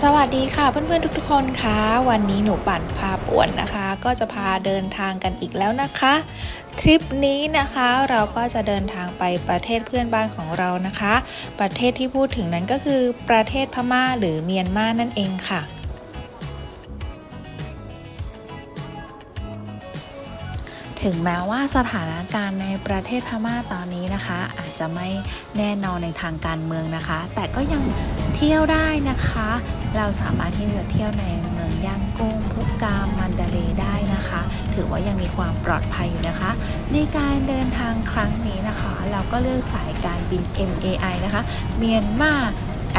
สวัสดีค่ะเพื่อนๆทุกๆคนคะวันนี้หนูปั่นพาป่วนนะคะ ก็จะพาเดินทางกันอีกแล้วนะคะทริปนี้นะคะเราก็จะเดินทางไปประเทศเพื่อนบ้านของเรานะคะ ประเทศที่พูดถึงนั้นก็คือประเทศพม่าหรือเมียนมานั่นเองค่ะ ถึงแม้ว่าสถานการณ์ในประเทศพม่าตอนนี้นะคะ อาจจะไม่แน่นอนในทางการเมืองนะคะ แต่ก็ยังเที่ยวได้นะคะ เราสามารถที่จะเที่ยวในเมืองย่างกุ้งพุกามมันดาเลได้นะคะ ถือว่ายังมีความปลอดภัยอยู่นะคะ ในการเดินทางครั้งนี้นะคะ เราก็เลือกสายการบิน MAI นะคะ เมียนมา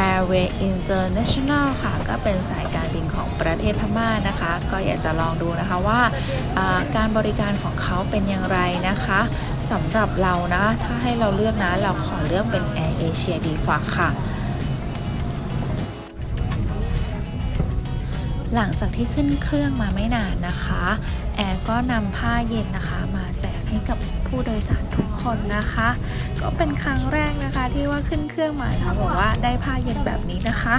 Airway International ค่ะ ก็เป็นสายการบินของประเทศพม่านะคะ ก็อยากจะลองดูนะคะว่าการบริการของเขาเป็นอย่างไรนะคะสำหรับเรานะ ถ้าให้เราเลือกนะ เราขอเลือกเป็น Air Asia ดีกว่าค่ะ หลังจากที่ขึ้นเครื่องมาไม่นานนะคะ แอร์ก็นำผ้าเย็นนะคะ มาแจกให้กับผู้โดยสารทุกคนนะคะ ก็เป็นครั้งแรกนะคะที่ว่าขึ้นเครื่องมาแล้วบอกว่าได้ผ้าเย็นแบบนี้นะคะ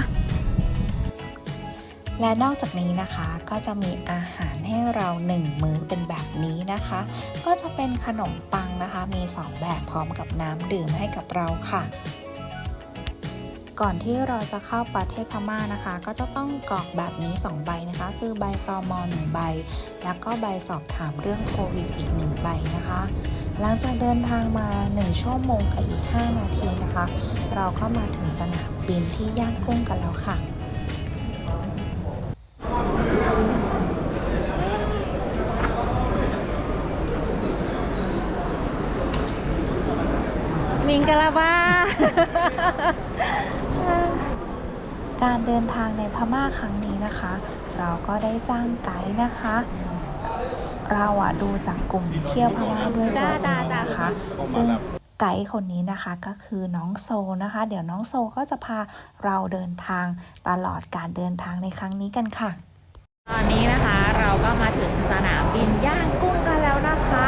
และนอกจากนี้นะคะก็จะมีอาหารให้เราหนึ่งมื้อเป็นแบบนี้นะคะ ก็จะเป็นขนมปังนะคะ มี 2 แบบพร้อมกับน้ำดื่มให้กับเราค่ะ ก่อนที่เราจะเข้าประเทศพม่านะคะ ก็จะต้องกรอกแบบนี้ 2 ใบนะคะ คือใบตอม1ใบ แล้วก็ใบสอบถามเรื่องโควิดอีก 1 ใบนะคะ หลังจากเดินทางมา 1 ชั่วโมงกับอีก 5 นาทีนะคะ เราก็มาถึงสนามบินที่ย่างกุ้งกันแล้วค่ะมิงกะลาบ้า การเดินทางในพม่าครั้งนี้นะคะ เราก็ได้จ้างไกด์นะคะ เราอะดูจากกลุ่มเที่ยวพม่าด้วยตัวเองนะคะ ซึ่งไกด์คนนี้นะคะก็คือน้องโซนะคะ เดี๋ยวน้องโซก็จะพาเราเดินทางตลอดการเดินทางในครั้งนี้กันค่ะ ตอนนี้นะคะเราก็มาถึงสนามบินย่างกุ้งกันแล้วนะคะ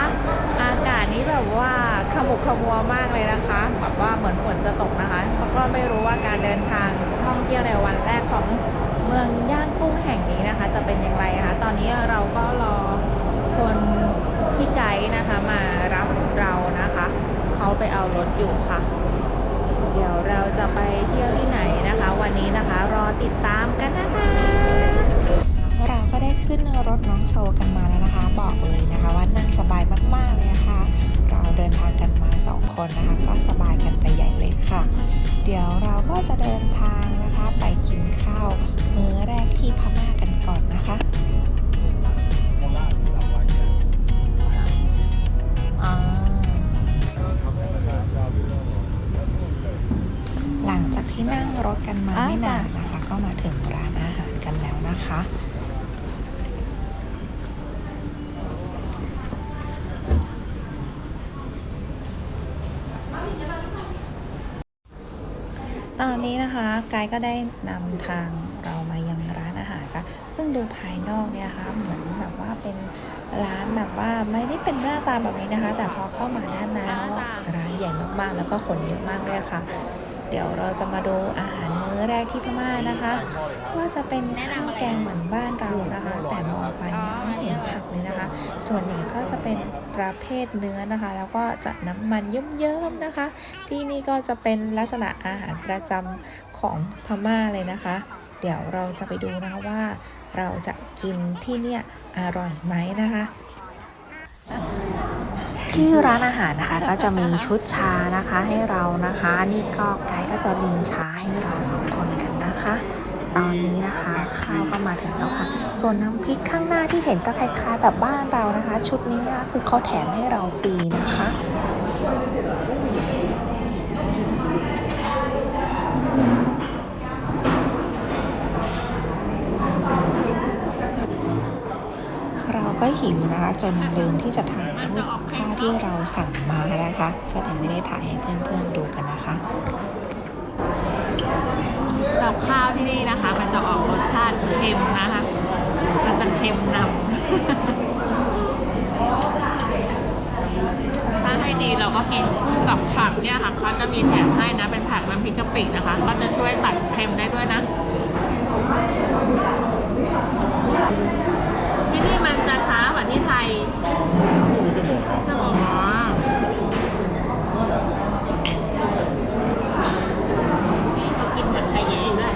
นี้แบบว่าขมุกขมัวมากเลยนะคะแบบว่าเหมือนฝนจะตกนะคะเพราก็ไม่รู้ว่าการเดินทางท่องเที่ยวในวันแรกของเมืองย่างกุ้งแห่งนี้นะคะ จะเป็นอย่างไรนะคะ ตอนนี้เราก็รอคนที่ไกด์นะคะ มารับเรานะคะ เขาไปเอารถอยู่ค่ะ เดี๋ยวเราจะไปเที่ยวที่ไหนนะคะ วันนี้นะคะรอติดตามกันนะคะเราก็ได้ขึ้นรถน้องโซกันมาแล้วนะคะ บอกเลยนะคะ ว่านั่งสบายมากๆเลยนะคะเรา เดินทางกันมาสองคนนะคะ ก็สบายกันไปใหญ่เลยค่ะ เดี๋ยวเราก็จะเดินทางนะคะ ไปกินข้าว มื้อแรกที่พม่ากันก่อนนะคะหลังจากที่นั่งรถกันมาไม่นานนะคะ ก็มาถึงร้านอาหารกันแล้วนะคะ ตอ นะคะไกด์ก็ได้นำทางเรามายังร้านอาหารค่ะซึ่งดูภายนอกเนี่ยคะเหมือนแบบว่าเป็นร้านแบบว่าไม่ได้เป็นหน้าตาแบบนี้นะคะ แต่พอเข้ามาด้านในร้านใหญ่มากๆ แล้วก็คนเยอะมากด้วยค่ะ เดี๋ยวเราจะมาดูอาหารมื้อแรกที่พม่านะคะ ก็จะเป็นข้าวแกงเหมือนบ้านเรานะคะ แต่มองไปเนี่ยไม่เห็นผักเลยนะคะ ส่วนใหญ่ก็จะเป็นประเภทเนื้อนะคะ แล้วก็จะน้ำมันเยิ้มๆนะคะ ที่นี่ก็จะเป็นลักษณะอาหารประจำ ของพม่าเลยนะคะ เดี๋ยวเราจะไปดูนะคะว่า เราจะกินที่เนี่ยอร่อยไหมนะคะ ที่ร้านอาหารนะคะก็จะมีชุดชานะคะให้เรานะคะ นี่ก็ไกด์ก็จะลินชาให้เราสองคนกันนะคะ ตอนนี้นะคะข้าวก็มาถึงแล้วค่ะ ส่วนน้ำพริกข้างหน้าที่เห็นก็คล้ายๆแบบบ้านเรานะคะ ชุดนี้นะคือเขาแถมให้เราฟรีนะคะ ก็หิวนะคะ จนลืมที่จะถ่ายรูปกับข้าวที่เราสั่งมานะคะ ก็เลยไม่ได้ถ่ายให้เพื่อนๆดูกันนะคะกับข้าวที่นี่นะคะ มันจะออกรสชาติเค็มนะคะ มันจะเค็มนำถ้าให้ดีเราก็กินคู่กับผักเนี่ยค่ะเขาจะมีแถมให้นะเป็นผักน้ำพริกกะปินะคะ ก็จะช่วยตัดเค็มได้ด้วยนะ ที่ไทยจะบอกอ๋อนี่เขากินผัดไทยเองด้วย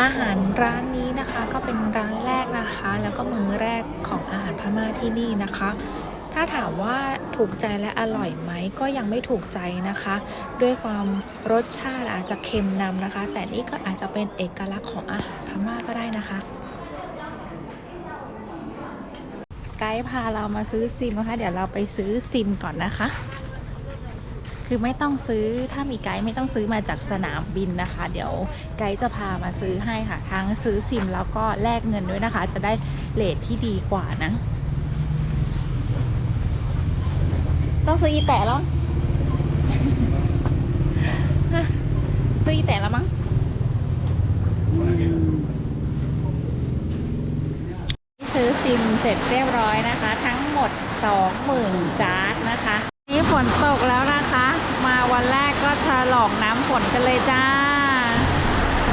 อาหารร้านนี้นะคะก็เป็นร้านแรกนะคะ แล้วก็มื้อแรกของอาหารพม่าที่นี่นะคะ ถ้าถามว่าถูกใจและอร่อยไหมก็ยังไม่ถูกใจนะคะ ด้วยความรสชาติอาจจะเค็มนำนะคะ แต่นี่ก็อาจจะเป็นเอกลักษณ์ของอาหารพม่าก็ได้นะคะ ไกด์พาเรามาซื้อซิมนะคะ เดี๋ยวเราไปซื้อซิมก่อนนะคะ คือไม่ต้องซื้อถ้ามีไกด์ไม่ต้องซื้อมาจากสนามบินนะคะ เดี๋ยวไกด์จะพามาซื้อให้ค่ะทั้งซื้อซิมแล้วก็แลกเงินด้วยนะคะ จะได้เลทที่ดีกว่านะ ต้องซื้ออีแตะแล้วซื้ออีแตะแล้วมั้งซื้อซิมเสร็จเรียบร้อยนะคะ ทั้งหมด20,000จาร์ดนะคะ นี่ฝนตกแล้วนะคะ มาวันแรกก็ฉลองน้ำฝนกันเลยจ้า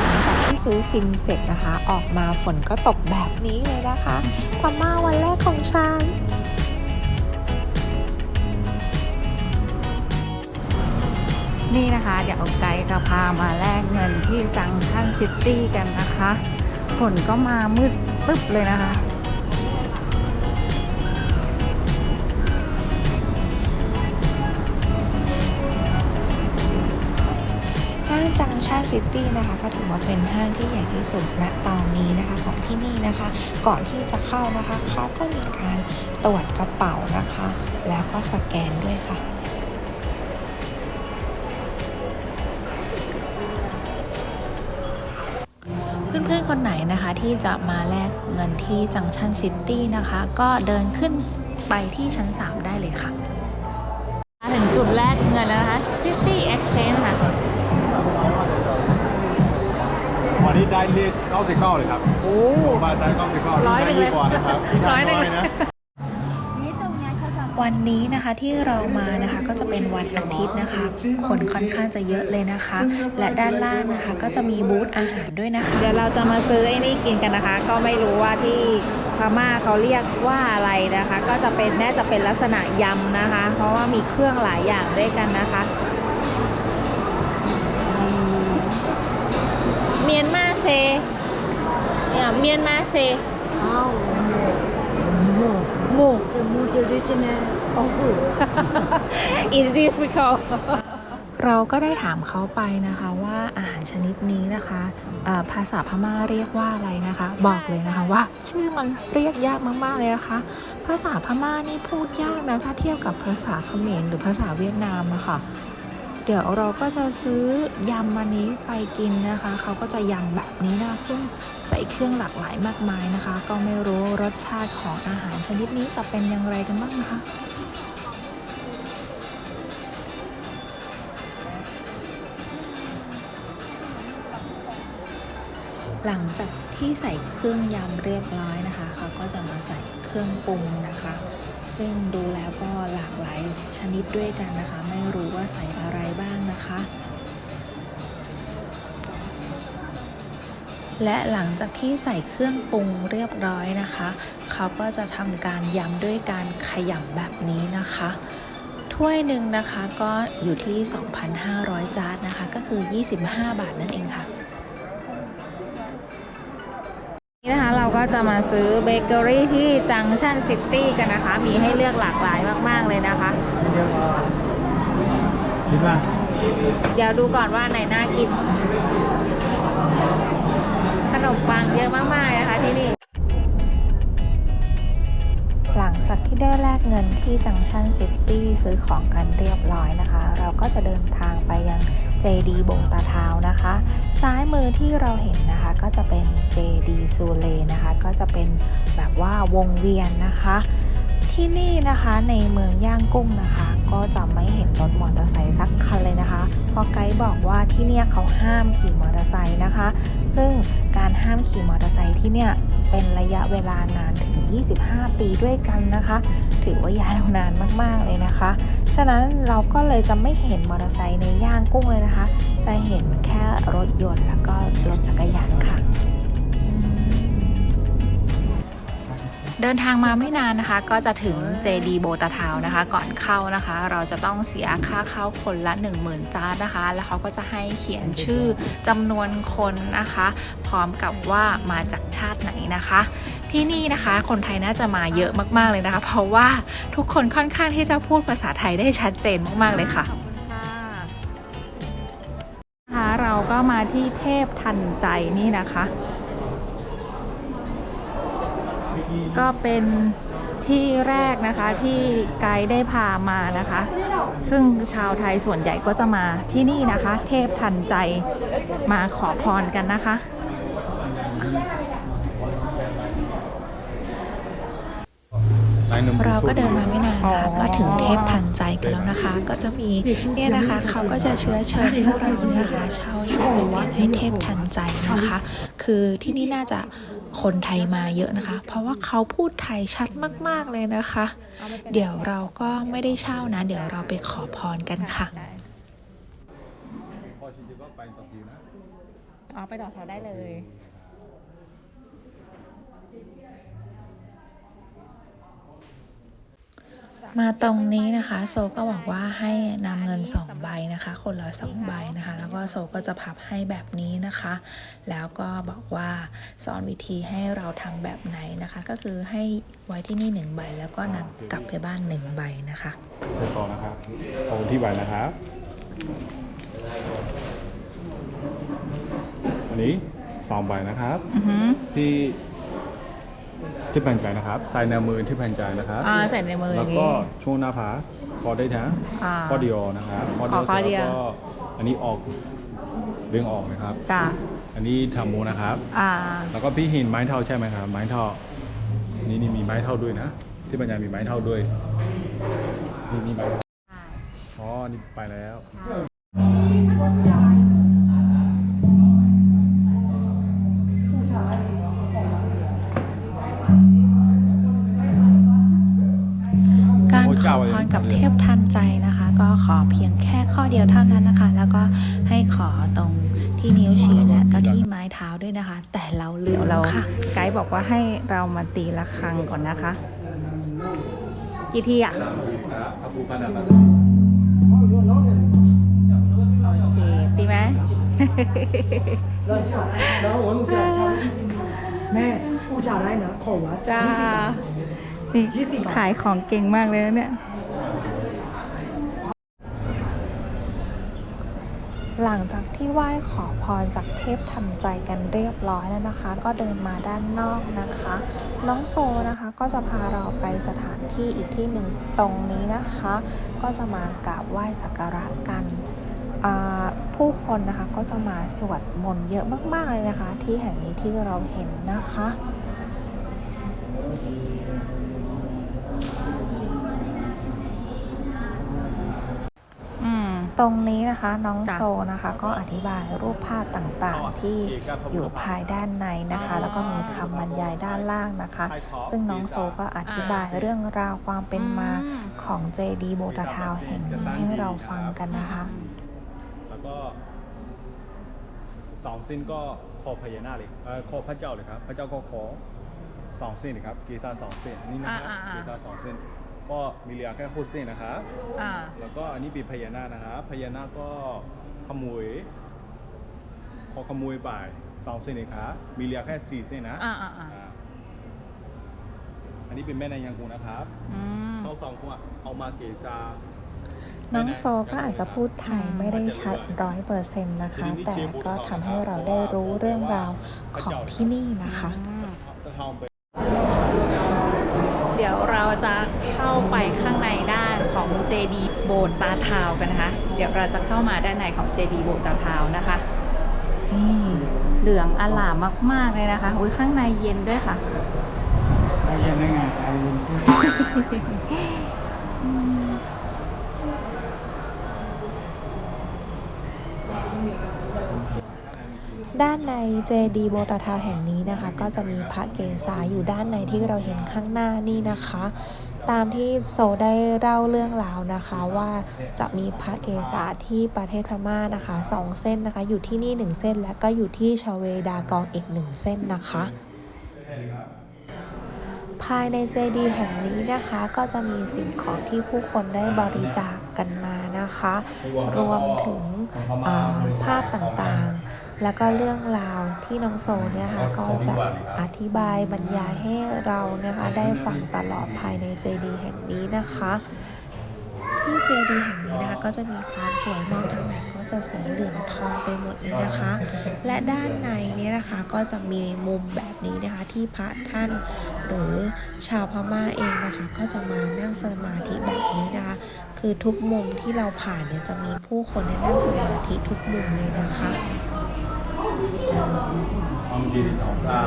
หลังจากที่ซื้อซิมเสร็จนะคะ ออกมาฝนก็ตกแบบนี้เลยนะคะพม่าวันแรกของฉัน นี่นะคะ เดี๋ยวไกด์จะพามาแลกเงินที่จังชั่นซิตี้กันนะคะฝนก็มามืดตึ๊บเลยนะคะห้างจังชันซิตี้นะคะก็ถือว่าเป็นห้างที่ใหญ่ที่สุดณตอนนี้นะคะของที่นี่นะคะ ก่อนที่จะเข้านะคะเขาก็มีการตรวจกระเป๋านะคะ แล้วก็สแกนด้วยค่ะ คนไหนนะคะที่จะมาแลกเงินที่จังชันซิตี้นะคะ ก็เดินขึ้นไปที่ชั้น 3 ได้เลยค่ะมาถึงจุดแรกเงินแล้วนะคะ City Exchange ค่ะวันนี้ได้เลข99เลยครับโอ้ผมมาได้99ร้อยหนึ่งเลยกว่านะครับที่ร้อยทำหนึ่งน้อยนะ วันนี้นะคะที่เรามานะคะก็จะเป็นวันอาทิตย์นะคะ คนค่อนข้างจะเยอะเลยนะคะ และด้านล่างนะคะก็จะมีบูธอาหารด้วยนะคะ เดี๋ยวเราจะมาซื้อไอ้นี่กินกันนะคะ ก็ไม่รู้ว่าที่พม่าเขาเรียกว่าอะไรนะคะ ก็จะเป็นน่าจะเป็นลักษณะยำนะคะ เพราะว่ามีเครื่องหลายอย่างด้วยกันนะคะอืมเมียนมาเซเนี่ยเมียนมาเซ Oh, no. ห มู The more traditional of food. is difficult เราก็ได้ถามเขาไปนะคะว่าอาหารชนิดนี้นะคะอ่าภาษาพม่าเรียกว่าอะไรนะคะ บอกเลยนะคะว่า ชื่อมันเรียกยากมากๆเลยนะคะ ภาษาพม่านี่พูดยากนะถ้าเทียบกับภาษาเขมรหรือภาษาเวียดนามอะค่ะ เดี๋ยวเราก็จะซื้อยำวันนี้ไปกินนะคะ เขาก็จะยำแบบนี้นะเครื่องใส่เครื่องหลากหลายมากมายนะคะ ก็ไม่รู้รสชาติของอาหารชนิดนี้จะเป็นอย่างไรกันบ้างนะคะหลังจากที่ใส่เครื่องยำเรียบร้อยนะคะ เขาก็จะมาใส่เครื่องปรุงนะคะ ซึ่งดูแล้วก็หลากหลายชนิดด้วยกันนะคะ ไม่รู้ว่าใส่อะไรบ้างนะคะ และหลังจากที่ใส่เครื่องปรุงเรียบร้อยนะคะ เขาก็จะทำการยำด้วยการขยำแบบนี้นะคะถ้วยหนึ่งนะคะก็อยู่ที่ 2,500 จาร์นะคะ ก็คือ 25 บาทนั่นเองค่ะ นี่นะคะเราก็จะมาซื้อเบเกอรี่ที่จังชันซิตี้กันนะคะ มีให้เลือกหลากหลายมากๆเลยนะคะ คิดว่าเดี๋ยวดูก่อนว่าไหนน่ากิน ขนมปังเยอะมากๆนะคะที่นี่ ลังจากที่ได้แลกเงินที่จังชันซิตี้ซื้อของกันเรียบร้อยนะคะ เราก็จะเดินทางไปยังเจดีบงตาเท้านะคะ ซ้ายมือที่เราเห็นนะคะก็จะเป็นเจดีซูเลนะคะ ก็จะเป็นแบบว่าวงเวียนนะคะ ที่นี่นะคะในเมืองย่างกุ้งนะคะ ก็จะไม่เห็นรถมอเตอร์ไซค์สักคันเลยนะคะ เพราะไกด์บอกว่าที่เนี่ยเขาห้ามขี่มอเตอร์ไซค์นะคะ ซึ่งการห้ามขี่มอเตอร์ไซค์ที่เนี่ยเป็นระยะเวลานานถึง 25 ปีด้วยกันนะคะ ถือว่ายาวนานมากๆเลยนะคะนะคะฉะนั้นเราก็เลยจะไม่เห็นมอเตอร์ไซค์ในย่างกุ้งเลยนะคะ จะเห็นแค่รถยนต์แล้วก็ เดินทางมาไม่นานนะคะ ก็จะถึง JD โบตาทาวนะคะ ก่อนเข้านะคะ เราจะต้องเสียค่าเข้าคนละ 10,000จาร์ดนะคะ แล้วเขาก็จะให้เขียนชื่อจำนวนคนนะคะ พร้อมกับว่ามาจากชาติไหนนะคะ ที่นี่นะคะ คนไทยน่าจะมาเยอะมากๆเลยนะคะ เพราะว่าทุกคนค่อนข้างที่จะพูดภาษาไทยได้ชัดเจนมากๆเลยค่ะค่ะนะคะเราก็มาที่เทพทันใจนี่นะคะ ก็เป็นที่แรกนะคะที่ไกด์ได้พามานะคะ ซึ่งชาวไทยส่วนใหญ่ก็จะมาที่นี่นะคะ เทพทันใจมาขอพรกันนะคะ เราก็เดินมาไม่นานนะคะอ๋อก็ถึงเทพทันใจกันแล้วนะคะ ก็จะมีเนี่ยนะคะ เขาก็จะเชื้อเชิญให้เราเนี่ยนะคะเช่าชุดไปเปลี่ยนให้เทพทันใจนะคะ คือที่นี่น่าจะคนไทยมาเยอะนะคะ เพราะว่าเขาพูดไทยชัดมาก ๆ เลยนะคะ เดี๋ยวเราก็ไม่ได้เช่านะ เดี๋ยวเราไปขอพรกันค่ะพอชินจิก็ไปต่อคิวนะอ๋อไปต่อแถวได้เลย มาตรงนี้นะคะ โซก็บอกว่าให้นำเงิน 2 ใบนะคะ คนละ2ใบนะคะ แล้วก็โซก็จะพับให้แบบนี้นะคะ แล้วก็บอกว่าสอนวิธีให้เราทำแบบไหนนะคะ ก็คือให้ไว้ที่นี่ 1 ใบ แล้วก็นำกลับไปบ้าน 1 ใบนะคะไปต่อนะครับขอบคุณที่ใบนะครับอันนี้สองใบนะครับอือหือที่ ที่แผ่นใจนะครับใส่ในมือที่แผ่นใจนะครับอ่าใส่ในมืออแล้ย่าวงก็นี้ ช่วงหน้าผาพอได้ทั้งอ่าข้อเดียวนะครับข้อเดียวขอข้อเสร็จเดียวแล้วก็อันนี้ออกเรื่องออกนะครับ จ้ะอันนี้ทำมูนะครับ อ่า แล้วก็พี่เห็นไม้เท่าใช่ไหมครับ ไม้เท่านี่นี่มีไม้เท่าด้วยนะ ที่ปัญญามีไม้เท่าด้วยนี่นี่ไม้เท่าอ๋อนี่ไปแล้วกา อพรกับเทพทันใจนะคะ ก็ขอเพียงแค่ข้อเดียวเท่านั้นนะคะ แล้วก็ให้ขอตรงที่นิ้วชี้และก็ที่ไม้เท้าด้วยนะคะ แต่เราลืเดี๋ยวมเราค่ะไกด์บอกว่าให้เรามาตีละครังก่อนนะคะ กี่ทีอะโอเคตีไหมแม่ผู้ชายได้นะขอวัดจ้ายี่สิบบาท นี่ยี่สิบบาทขายของเก่งมากเลยนะเนี่ย หลังจากที่ไหว้ขอพรจากเทพทันใจกันเรียบร้อยแล้วนะคะ ก็เดินมาด้านนอกนะคะ น้องโซนะคะก็จะพาเราไปสถานที่อีกที่หนึ่งตรงนี้นะคะ ก็จะมากราบไหว้สักการะกันอ่าผู้คนนะคะก็จะมาสวดมนต์เยอะมากๆเลยนะคะ ที่แห่งนี้ที่เราเห็นนะคะ ตรงนี้นะคะน้องจ้ะโซนะคะก็อธิบายรูปภาพต่างๆ ที่อยู่ภายด้านในนะคะ แล้วก็มีคำบรรยายด้านล่างนะคะ ซึ่งน้องโซก็อธิบายเรื่องราวความเป็นมาของเจดีโบตาทาวแห่งนี้ให้เราฟังกันนะคะ แล้วก็สองเส้นก็คอพญานาคเลยเอ่อคอพระเจ้าเลยครับ พระเจ้าก็ขอสองเส้นนะครับกีซาสองเส้นนี่นะครับอ่าอ่าอ่ากีซาสองเส้น ก็มีเหลือแค่คู่เส้นนะครับอ่า แล้วก็อันนี้ปีพญานาคนะครับพญานาคก็ขโมยขอขโมยไปสองเส้นเองครับมีเหลือแค่สี่เส้นนะอ่าอ่าอ่า อ่าอันนี้เป็นแม่นายยังกูนะครับอืม เขาสองคนอะเอามาเกซา น้องโซก็อาจจะพูดไทยไม่ได้ชัดร้อยเปอร์เซ็นต์นะคะ แต่ก็ทำให้เราได้รู้เรื่องราวของที่นี่นะคะ อืม จะทำไป เดี๋ยวเราจะ เข้าไปข้างในด้านของ JD โบสถ์ตาทาวกันนะคะ เดี๋ยวเราจะเข้ามาด้านในของ JD โบสถ์ตาทาวนะคะนี่เหลืองอลามมาก ๆ เลยนะคะอุ้ยข้างในเย็นด้วยค่ะไปยังไงไปยังด้านในเจดีโบตาทาวแห่งนี้นะคะ ก็จะมีพระเกศาอยู่ด้านในที่เราเห็นข้างหน้านี่นะคะ ตามที่โซได้เล่าเรื่องราวนะคะว่าจะมีพระเกศาที่ประเทศพม่านะคะสองเส้นนะคะ อยู่ที่นี่หนึ่งเส้น และก็อยู่ที่ชาเวดากองอีกหนึ่งเส้นนะคะ ภายในเจดีย์แห่งนี้นะคะก็จะมีสิ่งของที่ผู้คนได้บริจาคกันมานะคะ รวมถึงอ่าภาพต่างๆ แล้วก็เรื่องราวที่น้องโซเนี่ยค่ะก็จะอธิบายบรรยายให้เรานะคะได้ฟังตลอดภายในเจดีย์แห่งนี้นะคะที่เจดีย์แห่งนี้นะคะก็จะมีความสวยมากทั้งไหนก็จะสีเหลืองทองไปหมดเลยนะคะ และด้านในเนี่ยนะคะก็จะมีมุมแบบนี้นะคะที่พระท่าน หรือชาวพม่าเองนะคะ ก็จะมานั่งสมาธิแบบนี้นะคะ คือทุกมุมที่เราผ่านเนี่ยจะมีผู้คนเนี่ยนั่งสมาธิทุกมุมเลยนะคะ ความจริงของข้า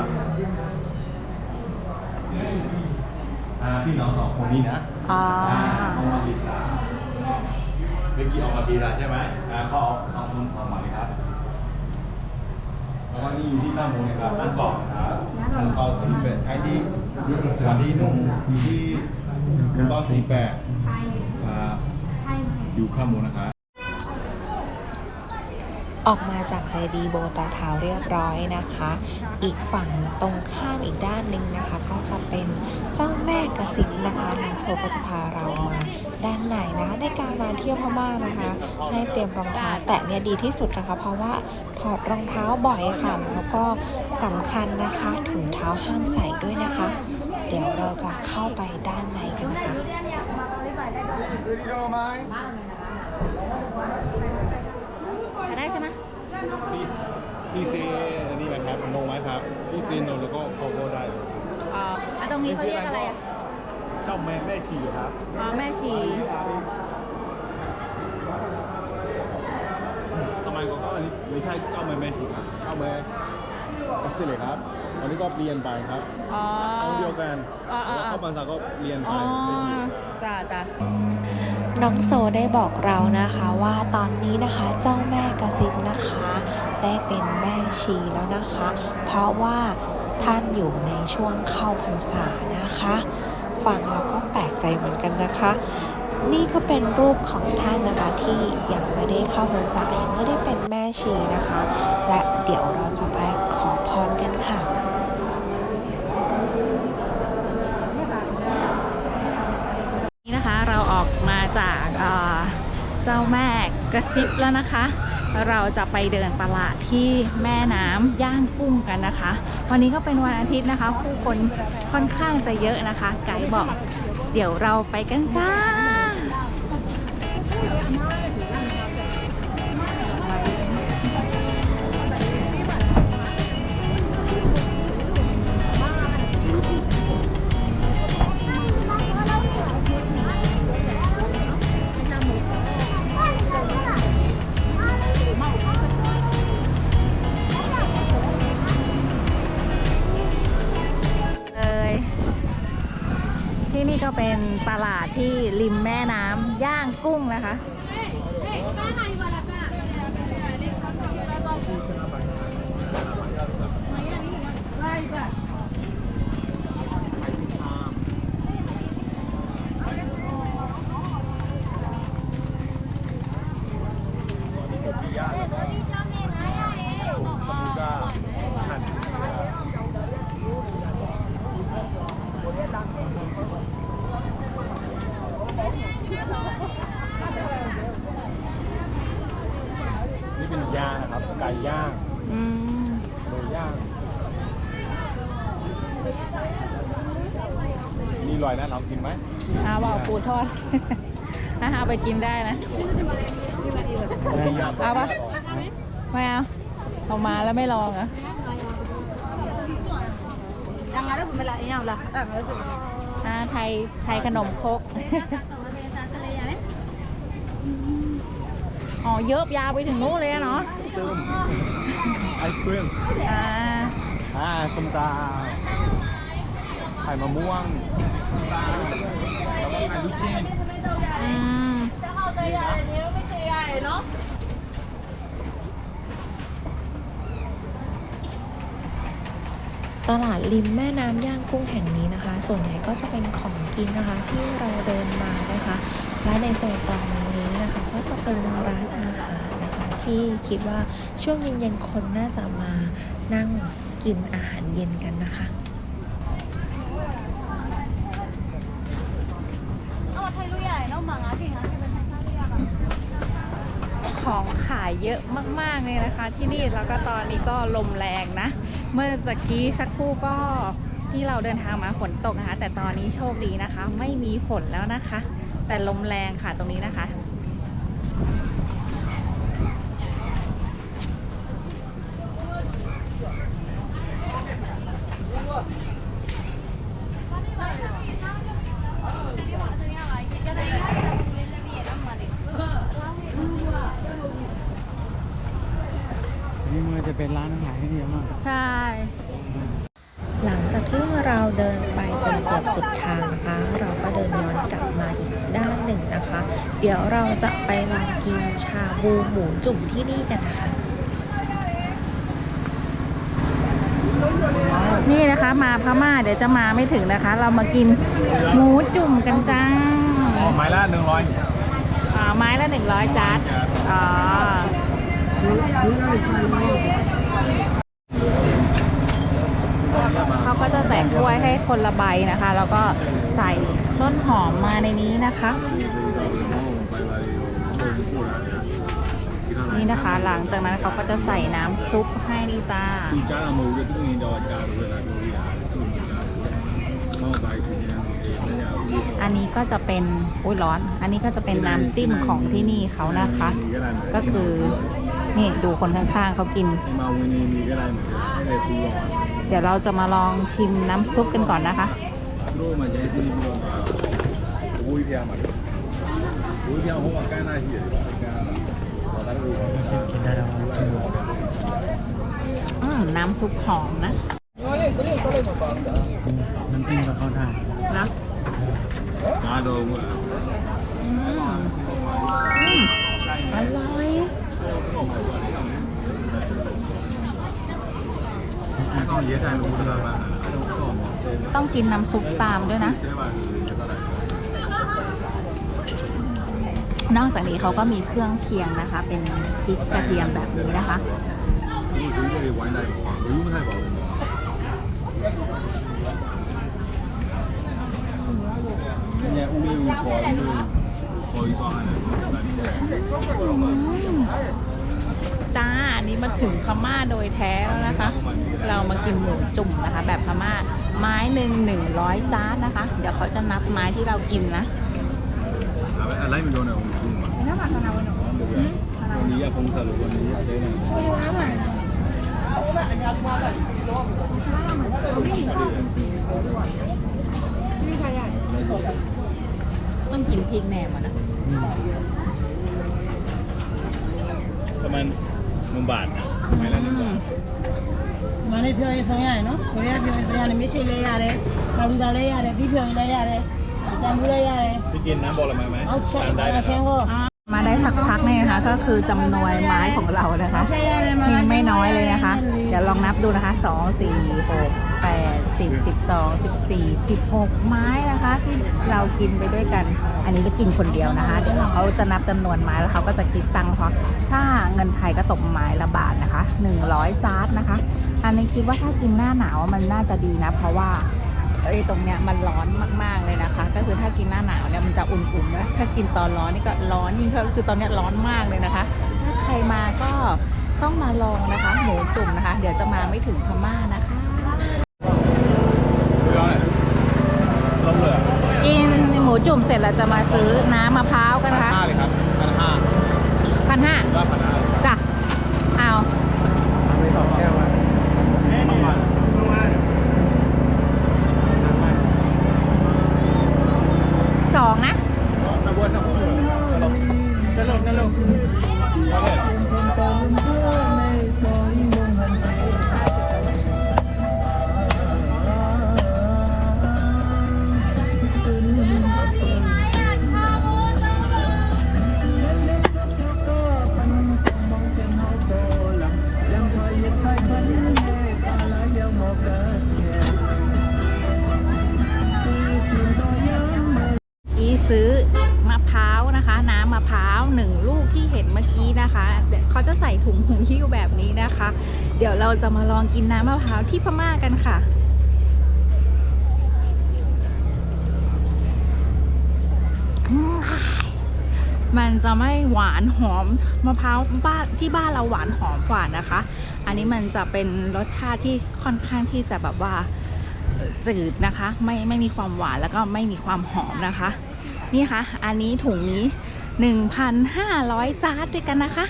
อ่าพี่น้องสองคนนี้นะอ๋อเอามาดีสาเมื่อกี้ออกมาดีละใช่ไหมอ่าเขาเอาเอาคนออกมาเลยครับแล้วก็นี่อยู่ที่ท่ามูลนะครับนั่นบอกนะครับนั่นก็สี่แปดใช้ที่วันที่นุ่งอยู่ที่ก็สี่แปดอ่าอยู่ข้ามูลนะครับ ออกมาจากใจดีโบตาเท้าเรียบร้อยนะคะ อีกฝั่งตรงข้ามอีกด้านหนึ่งนะคะ ก็จะเป็นเจ้าแม่กระซิบนะคะน้องโซก็จะพาเรามาด้านในนะคะในการมาเที่ยวพม่านะคะ ให้เตรียมรองเท้าแตะเนี่ยดีที่สุดนะคะ เพราะว่าถอดรองเท้าบ่อยค่ะ แล้วก็สำคัญนะคะถุงเท้าห้ามใส่ด้วยนะคะ เดี๋ยวเราจะเข้าไปด้านในกันนะคะ จะได้ใช่ไหมพี่พี่ซีอันนี้ไหมครับโนไหมครับพี่ซีโนแล้วก็โคโค่ได้เลยอ๋ออะตรงนี้เขาเรียกอะไรอะเจ้าแม่แม่ชีครับอ๋อแม่ชี สมัยก่อนก็อันนี้ไม่ใช่เจ้าแม่แม่ชีครับเจ้าแม่ก็สิเลยครับอันนี้ก็เรียนไปครับอ๋อ ต้องเดียวกันอ๋ออ๋อแล้วเข้าพรรษาก็เรียนไปอ๋อไม่มีจ้าจ้า น้องโซได้บอกเรานะคะว่าตอนนี้นะคะเจ้าแม่กระซิบนะคะ ได้เป็นแม่ชีแล้วนะคะ เพราะว่าท่านอยู่ในช่วงเข้าพรรษานะคะฟังแล้วก็แปลกใจเหมือนกันนะคะ นี่ก็เป็นรูปของท่านนะคะที่ยังไม่ได้เข้าพรรษายังไม่ได้เป็นแม่ชีนะคะ และเดี๋ยวเราจะไปขอพรกันค่ะ เจ้าแม่กระซิบแล้วนะคะ เราจะไปเดินตลาดที่แม่น้ำย่างกุ้งกันนะคะ วันนี้ก็เป็นวันอาทิตย์นะคะ ผู้คนค่อนข้างจะเยอะนะคะ ไกด์บอก เดี๋ยวเราไปกันจ้า ก็เป็นตลาดที่ริมแม่น้ำย่างกุ้งนะคะ เอาปะไม่เอาเอามาแล้วไม่ลองเหรอ Yang ada pembelaannya lah. Ah, ada tu. อ่าไทยไทยขนมครก Satu lebih satu lagi ya. อ๋อเยอะยาวไปถึงนู้นเลยอะเนาะซึมไอศครีมอ่าอ่าส้มตาไข่มะม่วงแล้วก็ไข่ลูกชิ้นอืม ตลาดริมแม่น้ำย่างกุ้งแห่งนี้นะคะ ส่วนใหญ่ก็จะเป็นของกินนะคะ ที่เราเดินมานะคะ และในโซนตรงนี้นะคะ ก็จะเป็นร้านอาหารนะคะ ที่คิดว่าช่วงเย็นๆคนน่าจะมานั่งกินอาหารเย็นกันนะคะเอาไทยรู้ใหญ่เนาะหมังอะเก่งอะเป็นไทยรู้ใหญ่ ของขายเยอะมากๆเลยนะคะ ที่นี่แล้วก็ตอนนี้ก็ลมแรงนะ เมื่อตะกี้สักครู่ก็ที่เราเดินทางมาฝนตกนะคะ แต่ตอนนี้โชคดีนะคะ ไม่มีฝนแล้วนะคะ แต่ลมแรงค่ะตรงนี้นะคะ นี่มันจะเป็นร้านอาหารที่ดีมาก ใช่ หลังจากที่เราเดินไปจนเกือบสุดทางนะคะ เราก็เดินย้อนกลับมาอีกด้านหนึ่งนะคะ เดี๋ยวเราจะไปลองกินชาบูหมูจุ่มที่นี่กันนะคะ นี่นะคะ มาพม่าเดี๋ยวจะมาไม่ถึงนะคะ เรามากินหมูจุ่มกันจ้าอ๋อไม้ละหนึ่งร้อยอ่าไม้ละหนึ่งร้อยจานอ๋อเขาก็จะแจกกล้วยให้คนละใบนะคะ แล้วก็ใส่ต้นหอมมาในนี้นะคะ นี่นะคะ หลังจากนั้นเขาก็จะใส่น้ำซุปให้ดีจ้า อันนี้ก็จะเป็นอุ้ยร้อน อันนี้ก็จะเป็นน้ำจิ้มของที่นี่เขานะคะ ก็คือนี่ดูคนข้างๆเขากิน เดี๋ยวเราจะมาลองชิมน้ำซุปกันก่อนนะคะอุ้ยเพียมาอุ้ยเพียหัวก้าหน้าเหี้ย อืมน้ำซุปหอมนะน้ำจิ้มกับข้าวถ่านนะมาดูอืมอร่อยต้องกินน้ำซุปตามด้วยนะ นอกจากนี้เขาก็มีเครื่องเคียงนะคะ เป็นพริกกระเทียมแบบนี้นะคะจ้า อันนี้มาถึงพม่าโดยแท้แล้วนะคะ เรามากินหมูจุ่มนะคะ แบบพม่า ไม้หนึ่งหนึ่งร้อยจ้านะคะ เดี๋ยวเขาจะนับไม้ที่เรากินนะ လိုက်မပြောနဲ့ဘူးဘူးမှာ น้ำมันมะนาวหนู ကိုကြီးကဖုန်းဆက်လို့ကိုကြီးကတဲနေ ต้องกินพริกแหนมอ่ะนะ ประมาณ1บาทไม่ละ1บาท မလေးပြောရင်ဆောင်ရတယ်နော်ကိုရီးယားပြောရင်ဆောင်ရတယ်မရှိလေးရတယ်ကာဘူတာလေးရတယ်ပြီးပြောရင်လည်းရတယ်တန်ဘူးလည်းရတယ် พี่กินน้ำบอลมาไหมตามได้นะคมาได้สักพักนี่นะคะ ก็คือจำนวนไม้ของเรานะคะนี่ไม่น้อยเลยนะคะ เดี๋ยวลองนับดูนะคะสองสี่หกแปดสิบสิบสองสิบสี่สิบหกไม้นะคะ ที่เรากินไปด้วยกัน อันนี้ก็กินคนเดียวนะคะ เดี๋ยวเขาจะนับจำนวนไม้แล้วเขาก็จะคิดตังค์เพราะถ้าเงินไทยก็ตกไม้ละบาทนะคะหนึ่งร้อยจาร์ดนะคะ อันนี้คิดว่าถ้ากินหน้าหนาวมันน่าจะดีนะ เพราะว่า ไอ้ตรงเนี้ยมันร้อนมากๆเลยนะคะ ก็คือถ้ากินหน้าหนาวเนี่ยมันจะอุ่นๆนะถ้ากินตอนร้อนนี่ก็ร้อนยิ่งขึ้นคือตอนเนี้ยร้อนมากเลยนะคะ ถ้าใครมาก็ต้องมาลองนะคะ หมูจุ่มนะคะ เดี๋ยวจะมาไม่ถึงพม่านะคะลงเลยกินหมูจุ่มเสร็จเราจะมาซื้อน้ำมะพร้าวกันนะคะห้าเลยครับพันห้าพันห้า ก็พันห้าจ้ะเอา มะพร้าวหนึ่งลูกที่เห็นเมื่อกี้นะคะเดี๋ยวเขาจะใส่ถุงหูหิ้วแบบนี้นะคะ เดี๋ยวเราจะมาลองกินน้ำมะพร้าวที่พม่ากันค่ะมันจะไม่หวานหอมมะพร้าวบ้านที่บ้านเราหวานหอมกว่านะคะ อันนี้มันจะเป็นรสชาติที่ค่อนข้างที่จะแบบว่าจืดนะคะ ไม่ไม่มีความหวานแล้วก็ไม่มีความหอมนะคะ นี่ค่ะ อันนี้ถุงนี้ 1,500 จาร์ดด้วยกันนะคะ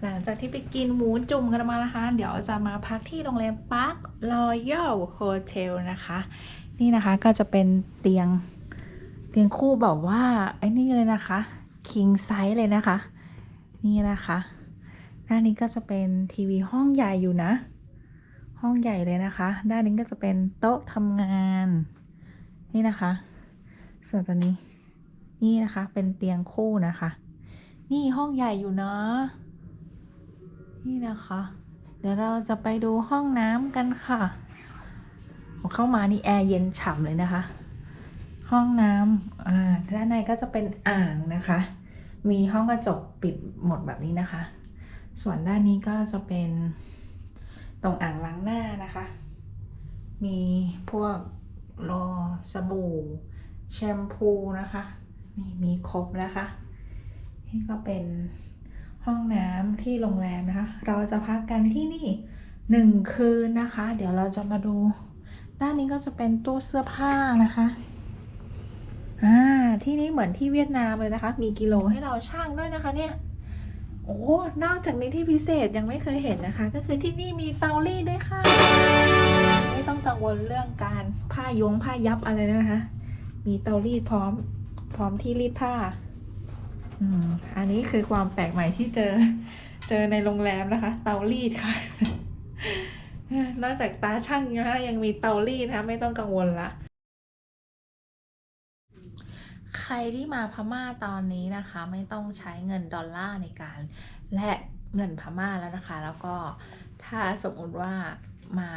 หลังจากที่ไปกินหมูจุ่มกันมานะคะ เดี๋ยวจะมาพักที่โรงแรม Park Royal Hotel นะคะ นี่นะคะก็จะเป็นเตียงเตียงคู่แบบว่าไอ้นี่เลยนะคะ king size เลยนะคะ นี่นะคะด้านนี้ก็จะเป็นทีวีห้องใหญ่อยู่นะ ห้องใหญ่เลยนะคะ ด้านนี้ก็จะเป็นโต๊ะทำงาน นี่นะคะ ส่วนตอน นี่นะคะ เป็นเตียงคู่นะคะ นี่ห้องใหญ่อยู่เนะนี่นะคะ เดี๋ยวเราจะไปดูห้องน้ำกันค่ะเข้ามานี่แอร์เย็นฉ่ำเลยนะคะ ห้องน้ำอ่าด้านในก็จะเป็นอ่างนะคะ มีห้องกระจกปิดหมดแบบนี้นะคะ ส่วนด้านนี้ก็จะเป็นตรงอ่างล้างหน้านะคะ มีพวกโลสบู่แชมพูนะคะ นี่มีครบนะคะ นี่ก็เป็นห้องน้ำที่โรงแรมนะคะ เราจะพักกันที่นี่หนึ่งคืนนะคะ เดี๋ยวเราจะมาดู ด้านนี้ก็จะเป็นตู้เสื้อผ้านะคะอ่าที่นี่เหมือนที่เวียดนามเลยนะคะ มีกิโลให้เราช่างด้วยนะคะเนี่ยโอ้นอกจากนี้ที่พิเศษยังไม่เคยเห็นนะคะ ก็คือที่นี่มีเตารีดด้วยค่ะ ไม่ต้องกังวลเรื่องการผ้ายงผ้ายับอะไรนะคะ มีเตารีดพร้อม พร้อมที่รีดผ้าอืมอันนี้คือความแปลกใหม่ที่เจอ เจอในโรงแรมนะคะ เตารีดค่ะ นอกจากตาช่างนะคะยังมีเตารีดนะคะไม่ต้องกังวลละ ใครที่มาพม่าตอนนี้นะคะ ไม่ต้องใช้เงินดอลลาร์ในการแลกเงินพม่าแล้วนะคะ แล้วก็ถ้าสมมติว่ามา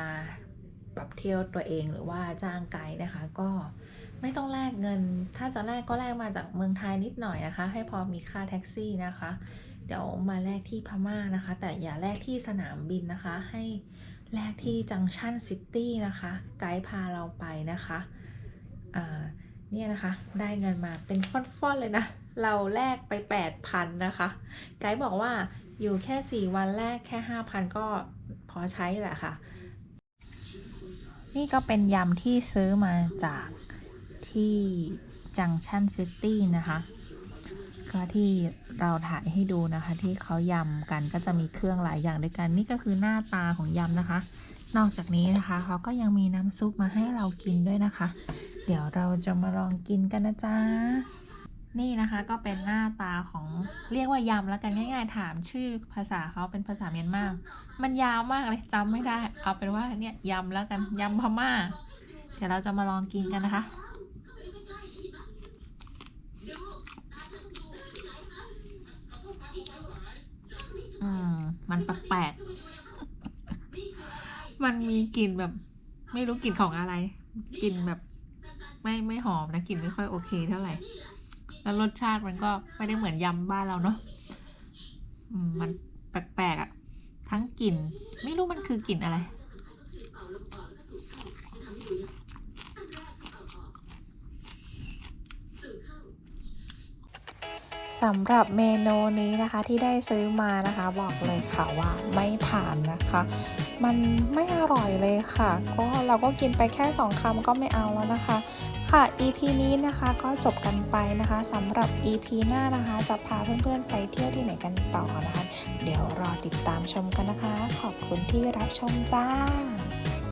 แบบเที่ยวตัวเองหรือว่าจ้างไกด์นะคะ ก็ ไม่ต้องแลกเงิน ถ้าจะแลกก็แลกมาจากเมืองไทยนิดหน่อยนะคะ ให้พอมีค่าแท็กซี่นะคะ เดี๋ยวมาแลกที่พม่านะคะ แต่อย่าแลกที่สนามบินนะคะ ให้แลกที่จังชันซิตี้นะคะ ไกด์พาเราไปนะคะอ่าเนี่ยนะคะ ได้เงินมาเป็นฟ่อนๆเลยนะ เราแลกไป 8,000นะคะ ไกด์บอกว่าอยู่แค่ 4 วันแรกแค่ 5,000 ก็พอใช้แหละค่ะ นี่ก็เป็นยำที่ซื้อมาจาก ที่จังชันซิตี้นะคะก็ที่เราถ่ายให้ดูนะคะ ที่เขายำกันก็จะมีเครื่องหลายอย่างด้วยกัน นี่ก็คือหน้าตาของยำนะคะ นอกจากนี้นะคะเขาก็ยังมีน้ำซุปมาให้เรากินด้วยนะคะ เดี๋ยวเราจะมาลองกินกันนะจ๊ะนี่นะคะก็เป็นหน้าตาของเรียกว่ายำแล้วกันง่ายๆถามชื่อภาษาเขาเป็นภาษาเมียนมา มันยาวมากเลยจำไม่ได้ เอาเป็นว่าเนี่ยยำแล้วกันยำพม่า เดี๋ยวเราจะมาลองกินกันนะคะ อืม มัน แปลกๆ มันมีกลิ่นแบบ ไม่รู้กลิ่นของอะไร กลิ่นแบบ ไม่ไม่หอมนะกลิ่นไม่ค่อยโอเคเท่าไหร่ แล้วรสชาติมันก็ไม่ได้เหมือนยำบ้านเราเนาะมันแปลกๆอะ ทั้งกลิ่น ไม่รู้มันคือกลิ่นอะไร สำหรับเมนูนี้นะคะที่ได้ซื้อมานะคะบอกเลยค่ะว่าไม่ผ่านนะคะ มันไม่อร่อยเลยค่ะ ก็เราก็กินไปแค่สองคำก็ไม่เอาแล้วนะคะ ค่ะ EP นี้นะคะก็จบกันไปนะคะสำหรับ EP หน้านะคะ จะพาเพื่อนๆไปเที่ยวที่ไหนกันต่อนะคะ เดี๋ยวรอติดตามชมกันนะคะ ขอบคุณที่รับชมจ้า